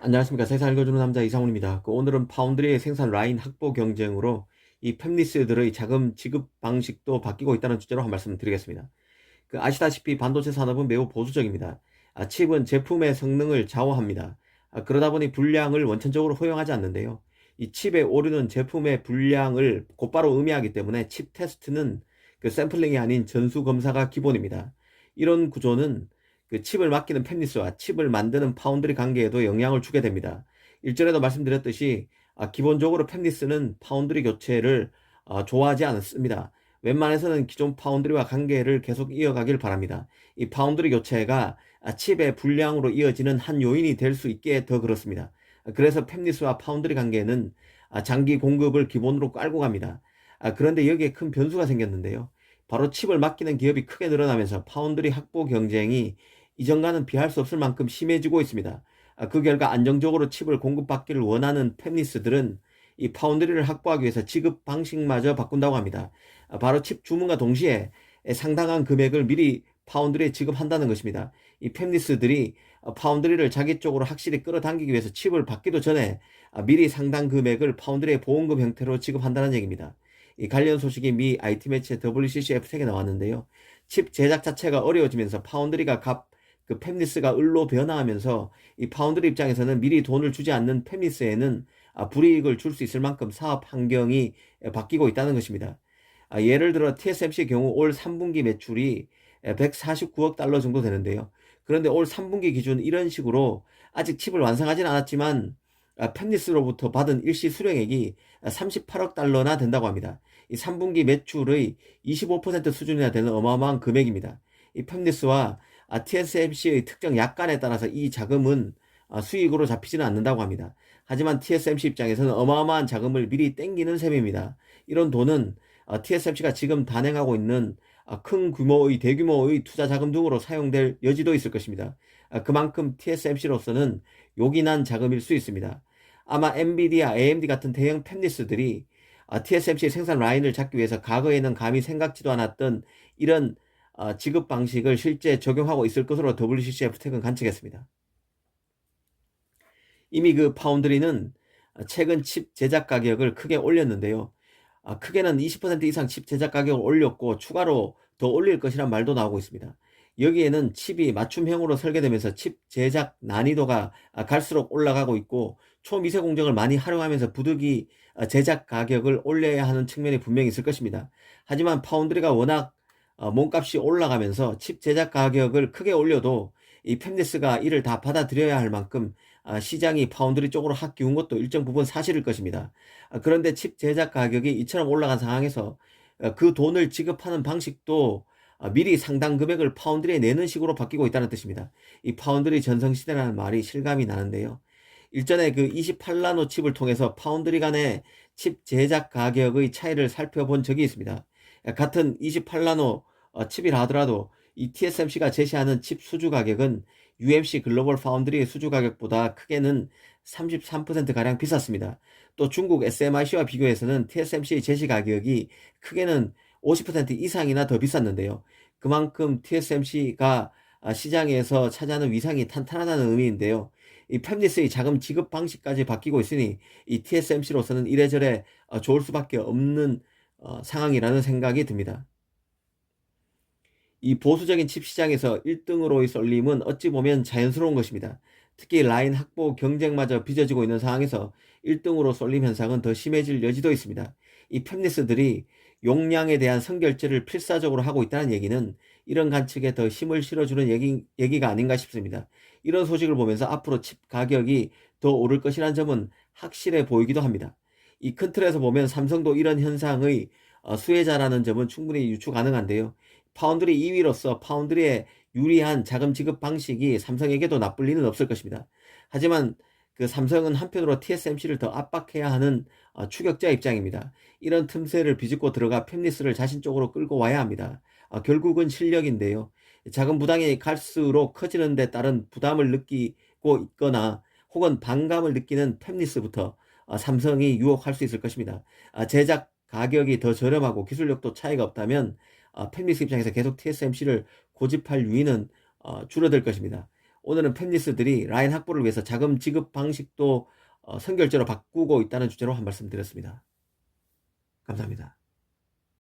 안녕하십니까. 세상 읽어주는 남자 이상훈입니다. 그 오늘은 파운드리의 생산 라인 확보 경쟁으로 이 팹리스들의 자금 지급 방식도 바뀌고 있다는 주제로 한 말씀 드리겠습니다. 그 아시다시피 반도체 산업은 매우 보수적입니다. 아, 칩은 제품의 성능을 좌우합니다. 아, 그러다 보니 불량을 원천적으로 허용하지 않는데요. 이 칩에 오르는 제품의 불량을 곧바로 의미하기 때문에 칩 테스트는 그 샘플링이 아닌 전수 검사가 기본입니다. 이런 구조는 그 칩을 맡기는 팹리스와 칩을 만드는 파운드리 관계에도 영향을 주게 됩니다. 일전에도 말씀드렸듯이 아, 기본적으로 팹리스는 파운드리 교체를 아, 좋아하지 않습니다. 웬만해서는 기존 파운드리와 관계를 계속 이어가길 바랍니다. 이 파운드리 교체가 아, 칩의 불량으로 이어지는 한 요인이 될 수 있게 더 그렇습니다. 그래서 팹리스와 파운드리 관계는 아, 장기 공급을 기본으로 깔고 갑니다. 아, 그런데 여기에 큰 변수가 생겼는데요. 바로 칩을 맡기는 기업이 크게 늘어나면서 파운드리 확보 경쟁이 이전과는 비할 수 없을 만큼 심해지고 있습니다. 아, 그 결과 안정적으로 칩을 공급받기를 원하는 팹리스들은 이 파운드리를 확보하기 위해서 지급 방식마저 바꾼다고 합니다. 아, 바로 칩 주문과 동시에 상당한 금액을 미리 파운드리에 지급한다는 것입니다. 이 팹리스들이 파운드리를 자기 쪽으로 확실히 끌어당기기 위해서 칩을 받기도 전에 아, 미리 상당 금액을 파운드리의 보험금 형태로 지급한다는 얘기입니다. 이 관련 소식이 미 IT 매체 WCCF 책에 나왔는데요. 칩 제작 자체가 어려워지면서 파운드리가 값 그 팹리스가 을로 변화하면서 이 파운드리 입장에서는 미리 돈을 주지 않는 팹리스에는 아, 불이익을 줄 수 있을 만큼 사업 환경이 바뀌고 있다는 것입니다. 아, 예를 들어 TSMC의 경우 올 3분기 매출이 149억 달러 정도 되는데요. 그런데 올 3분기 기준 이런 식으로 아직 칩을 완성하진 않았지만 아, 팹리스로부터 받은 일시 수령액이 38억 달러나 된다고 합니다. 이 3분기 매출의 25% 수준이나 되는 어마어마한 금액입니다. 이 팹리스와 아, TSMC의 특정 약관에 따라서 이 자금은 아, 수익으로 잡히지는 않는다고 합니다. 하지만 TSMC 입장에서는 어마어마한 자금을 미리 땡기는 셈입니다. 이런 돈은 아, TSMC가 지금 단행하고 있는 큰 규모의 대규모의 투자 자금 등으로 사용될 여지도 있을 것입니다. 그만큼 TSMC로서는 요긴한 자금일 수 있습니다. 아마 엔비디아, AMD 같은 대형 팹리스들이 TSMC의 생산 라인을 잡기 위해서 과거에는 감히 생각지도 않았던 이런 어, 지급 방식을 실제 적용하고 있을 것으로 WCCF 텍은 관측했습니다. 이미 그 파운드리는 최근 칩 제작 가격을 크게 올렸는데요. 아, 크게는 20% 이상 칩 제작 가격을 올렸고 추가로 더 올릴 것이란 말도 나오고 있습니다. 여기에는 칩이 맞춤형으로 설계되면서 칩 제작 난이도가 갈수록 올라가고 있고 초미세 공정을 많이 활용하면서 부득이 제작 가격을 올려야 하는 측면이 분명히 있을 것입니다. 하지만 파운드리가 워낙 어, 몸값이 올라가면서 칩 제작 가격을 크게 올려도 이 팹리스가 이를 다 받아들여야 할 만큼 아, 시장이 파운드리 쪽으로 확 기운 것도 일정 부분 사실일 것입니다. 아, 그런데 칩 제작 가격이 이처럼 올라간 상황에서 어, 그 돈을 지급하는 방식도 아, 미리 상당 금액을 파운드리에 내는 식으로 바뀌고 있다는 뜻입니다. 이 파운드리 전성시대라는 말이 실감이 나는데요. 일전에 그 28나노 칩을 통해서 파운드리 간의 칩 제작 가격의 차이를 살펴본 적이 있습니다. 같은 28나노 어, 칩이라 하더라도 이 TSMC가 제시하는 칩 수주 가격은 UMC 글로벌 파운드리의 수주 가격보다 크게는 33%가량 비쌌습니다. 또 중국 SMIC와 비교해서는 TSMC의 제시 가격이 크게는 50% 이상이나 더 비쌌는데요. 그만큼 TSMC가 시장에서 차지하는 위상이 탄탄하다는 의미인데요. 이 팹리스의 자금 지급 방식까지 바뀌고 있으니 이 TSMC로서는 이래저래 어, 좋을 수밖에 없는 어, 상황이라는 생각이 듭니다. 이 보수적인 칩 시장에서 1등으로의 쏠림은 어찌 보면 자연스러운 것입니다. 특히 라인 확보 경쟁마저 빚어지고 있는 상황에서 1등으로 쏠림 현상은 더 심해질 여지도 있습니다. 이 팹리스들이 용량에 대한 선결제를 필사적으로 하고 있다는 얘기는 이런 관측에 더 힘을 실어주는 얘기, 얘기가 아닌가 싶습니다. 이런 소식을 보면서 앞으로 칩 가격이 더 오를 것이라는 점은 확실해 보이기도 합니다. 이 큰 틀에서 보면 삼성도 이런 현상의 어, 수혜자라는 점은 충분히 유추 가능한데요. 파운드리 2위로서 파운드리의 유리한 자금 지급 방식이 삼성에게도 나쁠 리는 없을 것입니다. 하지만 그 삼성은 한편으로 TSMC를 더 압박해야 하는 어, 추격자 입장입니다. 이런 틈새를 비집고 들어가 팹리스를 자신 쪽으로 끌고 와야 합니다. 어, 결국은 실력인데요. 자금 부담이 갈수록 커지는 데 따른 부담을 느끼고 있거나 혹은 반감을 느끼는 팹리스부터 어, 삼성이 유혹할 수 있을 것입니다. 아, 제작 가격이 더 저렴하고 기술력도 차이가 없다면 어, 팬미스 입장에서 계속 TSMC를 고집할 유인은 어, 줄어들 것입니다. 오늘은 팹리스들이 라인 확보를 위해서 자금 지급 방식도 어, 선결제로 바꾸고 있다는 주제로 한 말씀 드렸습니다. 감사합니다.